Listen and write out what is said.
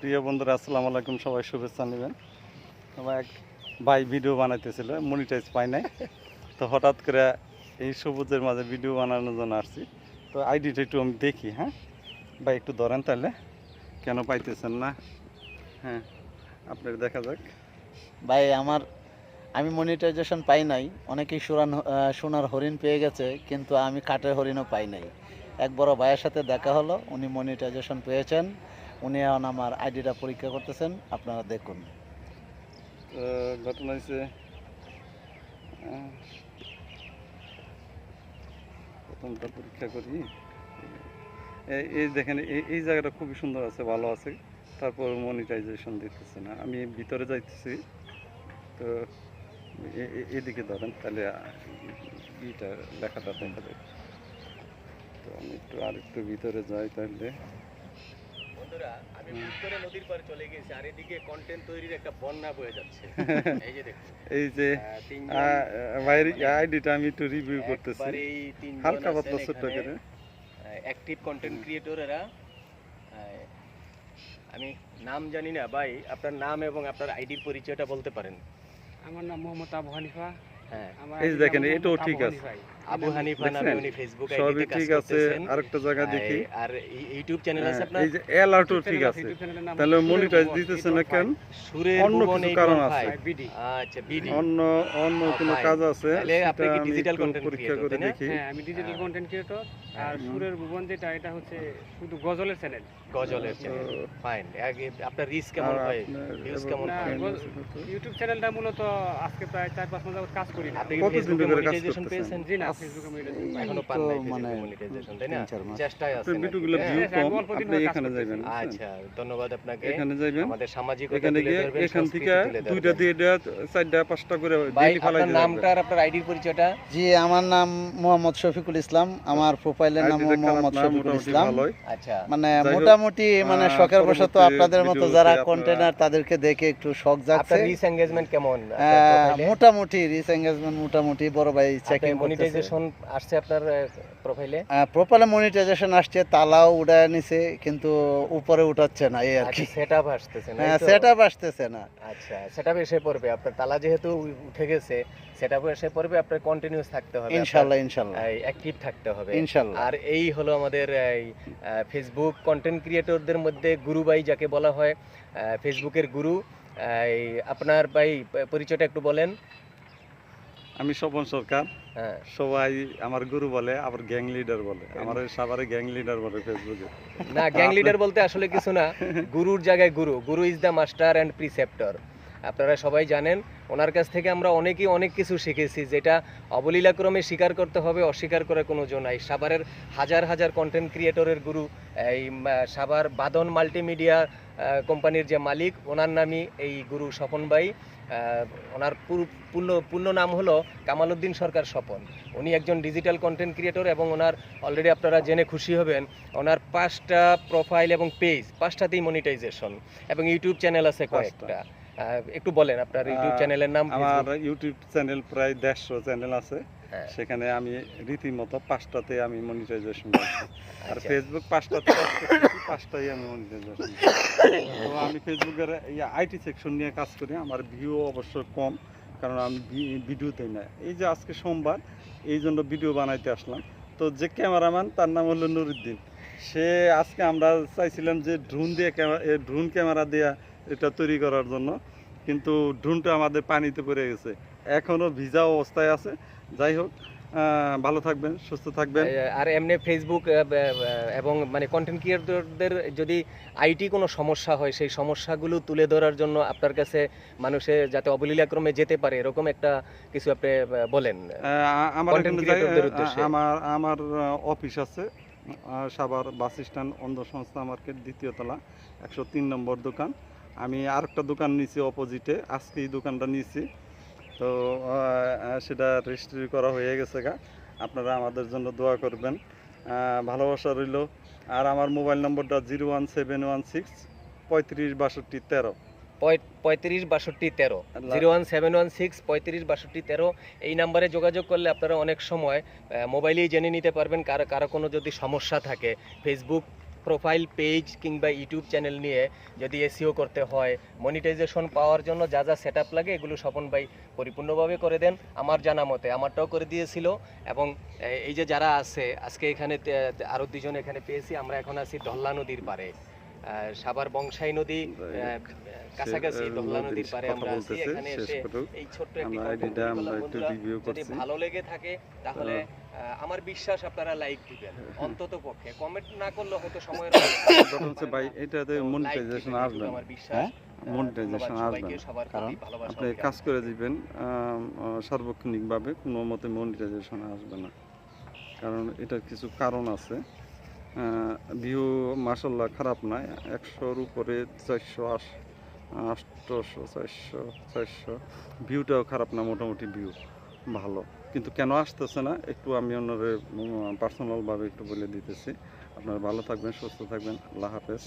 প্রিয় বন্ধুরা, আসসালামু আলাইকুম। সবাই শুভেচ্ছা নেবেন। আমার এক ভাই ভিডিও বানাইতেছিল মনিটাইজ পাই নাই। তো হঠাৎ করে এই সবুজের মাঝে ভিডিও বানানোর জন্য আসছি। তো আইডিটা একটু আমি দেখি হ্যাঁ? ভাই একটু ধরেন তাহলে। কেন পাইতেছেন না? হ্যাঁ আপনার দেখা যাক। ভাই, আমার, আমি মনিটাইজেশন পাই নাই। অনেকেই সুরান সোনার হরিণ পেয়ে গেছে, কিন্তু আমি কাঠের হরিণও পাই নাই। এক বড় ভাইয়ের সাথে দেখা হলো, উনি মনিটাইজেশন পেয়েছেন। উনি এখন আমার আইডিটা পরীক্ষা করতেছেন, আপনারা দেখুন। ঘটনা হয়েছে প্রথমটা পরীক্ষা করি। এই- দেখেন এই জায়গাটা খুবই সুন্দর আছে, ভালো আছে, তারপর মনিটাইজেশন দিতেছে না। আমি ভিতরে যাইতেছি, তো এদিকে ধরেন, তাহলে ইটা লেখাটা দেখা যায় তো আমি একটু আরেকটু ভিতরে যাই তাহলে। বন্ধুরা আমি হুট করে নদীর পাড়ে চলে গেছি আর এদিকে কন্টেন্ট তৈরির একটা বন্যা বয়ে যাচ্ছে। এই যে দেখুন। এই যে বাইরে আইডিটা আমি একটু রিভিউ করতেছি। হালকা আছেন পাতলা ছোট্ট করে। অ্যাক্টিভ কন্টেন্ট ক্রিয়েটরেরা আমি নাম জানি না ভাই আপনার নাম এবং আপনার আইডির পরিচয়টা বলতে পারেন। আমার নাম মোহাম্মদ আবু হানিফা। এই দেখেন, এটাও ঠিক আছে। আবু হানিফা নামে উনি ফেসবুক আইডিতে কাজ ঠিক আছে আরেকটা জায়গা দেখি। আর ইউটিউব চ্যানেল আছে আপনার? এই যে অ্যালার্টও ঠিক আছে। ইউটিউব চ্যানেলের নাম তাহলে সুরের মনিটাইজ ভুবন, দিতেছে না কেন? সুরের অন্য ভুবন কারণ আছে। বিডি আচ্ছা বিডি অন্য অন্য কোনো কাজ আছে তাহলে আপনি কি আমি digital পরীক্ষা করে দেখি। হ্যাঁ আমি ডিজিটাল হ্যাঁ। কন্টেন্ট ক্রিয়েটর আর সুরের ভুবন যেটা এটা হচ্ছে শুধু গজলের চ্যানেল গজলের চ্যানেল ফাইন আপনার রিস্ক কেমন হয়? কেমন হয়? ইউটিউব চ্যানেলটা মূলত আজকে প্রায় চার পাঁচ মাস কাজ করি না। কতদিন ধরে কাজ করতেছেন? জি না ফেসবুকে মনিটাইজেশন এখনও পান নাই মানে মনিটাইজেশন তাই না। চেষ্টায় ভিডিওগুলো হ্যাঁ? ভিউ হ্যাঁ, কম আপনি এখানে যাবেন আচ্ছা ধন্যবাদ আপনাকে। এখানে যাবেন আমাদের সামাজিক এখানে গিয়ে এখান থেকে দুইটা দিয়ে চারটা পাঁচটা করে ভাই daily আপনার নামটা আর আপনার আইডির পরিচয়টা? জি আমার নাম মোহাম্মদ শফিকুল ইসলাম আমার প্রোফাইলের নাম মোহাম্মদ শফিকুল মোটামুটি ইসলাম। আচ্ছা। মানে মোটামুটি মানে শখের বশত আপনাদের মতো যারা কন্টেনার তাদেরকে দেখে একটু শখ জাগছে আপনার রিচ এঙ্গেজমেন্ট কেমন? আহ, মোটামুটি রিচ এঙ্গেজমেন্ট মোটামুটি বড় ভাই চেকিং মনিটাইজেশন আসছে আপনার প্রোফাইলে মনিটাইজেশন আসছে তালাও উড়ায় নিছে কিন্তু উপরে উঠাচ্ছে না এই আর আচ্ছা কি। সেটআপ আসতেছে না হ্যাঁ সেটআপ আসতেছে না। আচ্ছা সেটআপ এসে পড়বে আপনার তালা যেহেতু উঠে গেছে সেটআপ এসে পড়বে আপনার কন্টিনিউস থাকতে হবে ইনশাল্লাহ ইনশাল্লাহ। অ্যাক্টিভ থাকতে হবে। ইনশাল্লাহ। আর এই হলো আমাদের ফেসবুক কন্টেন্ট ক্রিয়েটরদের মধ্যে গুরু ভাই যাকে বলা হয় ফেসবুকের গুরু আপনার ভাই পরিচয়টা একটু বলেন। আমি স্বপন সরকার। হ্যাঁ। সবাই আমার গুরু বলে আবার গ্যাং লিডার বলে। আমার সবারে গ্যাং লিডার বলে ফেসবুকে না গ্যাং লিডার বলতে আসলে কিছু না। গুরুর জায়গায় guru. Guru is the master and preceptor আপনারা সবাই জানেন ওনার কাছ থেকে আমরা অনেকেই অনেক কিছু শিখেছি যেটা অবলীলাক্রমে স্বীকার করতে হবে অস্বীকার করার কোনো জো নাই। সাবারের হাজার হাজার কন্টেন্ট ক্রিয়েটরের গুরু এই সাবার বাদন মাল্টিমিডিয়া কোম্পানির যে মালিক ওনার নামই এই গুরু স্বপন ভাই। ওনার পুরো- পূর্ণ পূর্ণ নাম হলো কামালউদ্দিন সরকার স্বপন। উনি একজন ডিজিটাল কন্টেন্ট ক্রিয়েটর এবং ওনার অলরেডি আপনারা জেনে খুশি হবেন ওনার পাঁচটা প্রোফাইল এবং পেজ পাঁচটাতেই মনিটাইজেশন এবং ইউটিউব চ্যানেল আছে কয়েকটা। একটু বলেন আপনার ইউটিউব চ্যানেলের নাম আমার ইউটিউব চ্যানেল প্রায় দেড়শো চ্যানেল আছে। হ্যাঁ। সেখানে আমি রীতিমতো পাঁচটাতে আমি মনিটাইজেশন আর আচ্ছা। ফেসবুক পাঁচটাতে কাজ পাঁচটাই আমি মনিটাইজেশন তো আমি ফেসবুকের আইটি সেকশন নিয়ে কাজ করি। আমার ভিউ অবশ্য কম, কারণ আমি ভিডিও দেই না। এই যে আজকে সোমবার, এই জন্য ভিডিও বানাইতে আসলাম। তো যে ক্যামেরাম্যান, তার নাম হলো নুরুদ্দিন। সে আজকে আমরা চাইছিলাম যে ড্রোন দিয়ে ক্যামেরা ড্রোন ক্যামেরা দিয়ে, এটা তৈরি করার জন্য। কিন্তু ড্রোনটা আমাদের পানিতে পড়ে গেছে। এখনও ভিজা অবস্থায় আছে। যাই হোক ভালো থাকবেন সুস্থ থাকবেন। আর এমনি ফেসবুক এবং মানে কন্টেন্ট ক্রিয়েটরদের যদি আইটি কোনো সমস্যা হয় সেই সমস্যাগুলো তুলে ধরার জন্য আপনার কাছে মানুষে যাতে অবলীলাক্রমে যেতে পারে এরকম একটা কিছু আপনি বলেন। আমার। আমার আমার অফিস আছে সাভার বাস স্ট্যান্ড অন্ধ সংস্থা মার্কেট দ্বিতীয় তলা একশো তিন নম্বর দোকান। আমি আরেকটা দোকান নিয়েছি অপোজিটে আজকে এই দোকানটা নিয়েছি তো সেটা রেজিস্ট্রি করা হয়ে গেছে গা। আপনারা আমাদের জন্য দোয়া করবেন। ভালোবাসা রইল। আর আমার মোবাইল নম্বরটা zero one seven one six পঁয়ত্রিশ বাষট্টি তেরো। পঁয়- পঁয়ত্রিশ বাষট্টি তেরো। Zero one seven one six পঁয়ত্রিশ বাষট্টি তেরো। এই নাম্বারে যোগাযোগ করলে আপনারা অনেক সময় মোবাইলেই জেনে নিতে পারবেন। কারও কারও কোনো যদি সমস্যা থাকে ফেসবুক প্রোফাইল পেজ কিংবা ইউটিউব চ্যানেল নিয়ে যদি এসিও করতে হয় মনিটাইজেশন পাওয়ার জন্য যা যা সেট লাগে এগুলো স্বপন ভাই পরিপূর্ণভাবে করে দেন আমার জানা মতে। আমারটাও করে দিয়েছিল এবং এই যে যারা আছে আজকে এখানে তে- আরও দুজন এখানে পেয়েছি আমরা এখন আছি ডল্লা নদীর পারে সাভার বংশাই নদী কাছাকাছি আহ, নদীর পারে আমরা আছি এখানে এসে এই ছোট্ট একটি যদি করছি। ভালো লেগে থাকে তাহলে আমার বিশ্বাস আপনারা লাইক দিবেন অন্তত পক্ষে। কমেন্ট না করলে হয়তো সময়ের হচ্ছে ভাই এটাতে মনিটাইজেশন আসবে আমার বিশ্বাস। হ্যাঁ? মনিটাইজেশন আসবে না। কারণ আপনি কাজ করে দিবেন সার্বক্ষণিকভাবে কোনো মতে মনিটাইজেশন আসবে না। কারণ এটার কিছু কারণ আছে। ভিউ মাসাল্লাহ খারাপ নয় একশোর উপরে চারশো আশ আটশোশো চারশো চারশো ভিউটাও খারাপ না মোটামুটি ভিউ ভালো। কিন্তু কেন আসতেছে না? একটু আমি ওনারে পার্সোনালভাবে একটু বলে দিতেছি। আপনারা ভালো থাকবেন, সুস্থ থাকবেন। আল্লাহ হাফেজ।